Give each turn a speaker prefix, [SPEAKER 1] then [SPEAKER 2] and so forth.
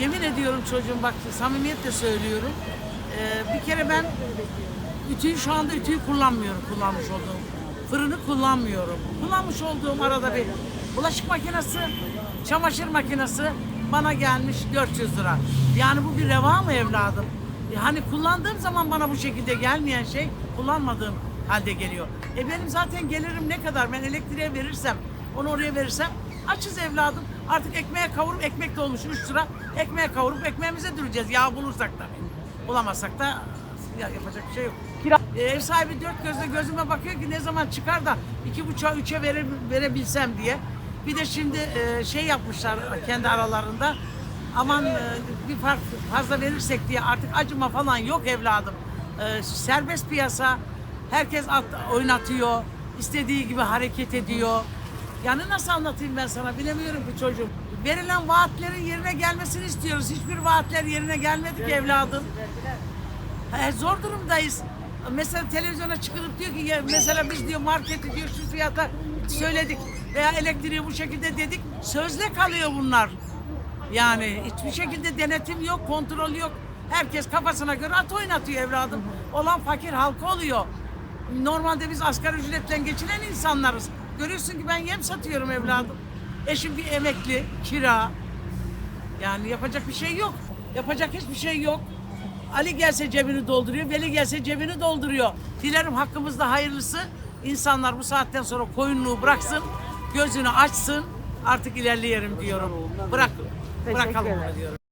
[SPEAKER 1] Yemin ediyorum çocuğum bak samimiyetle söylüyorum. Ee, bir kere ben ütüyü şu anda ütüyü kullanmıyorum kullanmış olduğum. Fırını kullanmıyorum. Kullanmış olduğum arada bir bulaşık makinesi, çamaşır makinesi bana gelmiş 400 lira. Yani bu bir reva mı evladım? Yani kullandığım zaman bana bu şekilde gelmeyen şey kullanmadığım halde geliyor. E benim zaten gelirim ne kadar ben elektriğe verirsem onu oraya verirsem açız evladım. Artık ekmeğe kavurup ekmek de olmuş 3 lira. Ekmeğe kavurup ekmeğimize düreceğiz. Yağ bulursak tabii. Bulamazsak da ya yapacak bir şey yok.
[SPEAKER 2] Kira-
[SPEAKER 1] E, ev sahibi dört gözle gözüme bakıyor ki ne zaman çıkar da iki buçuğa üçe vere, verebilsem diye. Bir de şimdi e, şey yapmışlar kendi aralarında. Aman e, bir fark fazla verirsek diye artık acıma falan yok evladım. E, serbest piyasa. Herkes at, oynatıyor. istediği gibi hareket ediyor. Yani nasıl anlatayım ben sana bilemiyorum ki çocuğum. Verilen vaatlerin yerine gelmesini istiyoruz. Hiçbir vaatler yerine gelmedi ki evladım. He, zor durumdayız. Mesela televizyona çıkıp diyor ki ya, mesela biz diyor marketi diyor şu fiyata söyledik veya elektriği bu şekilde dedik. Sözle kalıyor bunlar. Yani hiçbir şekilde denetim yok, kontrol yok. Herkes kafasına göre at oynatıyor evladım. Olan fakir halka oluyor. Normalde biz asgari ücretle geçinen insanlarız. Görüyorsun ki ben yem satıyorum evladım. Eşim bir emekli, kira. Yani yapacak bir şey yok. Yapacak hiçbir şey yok. Ali gelse cebini dolduruyor, Veli gelse cebini dolduruyor. Dilerim hakkımızda hayırlısı. İnsanlar bu saatten sonra koyunluğu bıraksın, gözünü açsın. Artık ilerleyelim diyorum. Bırak, bırakalım diyorum.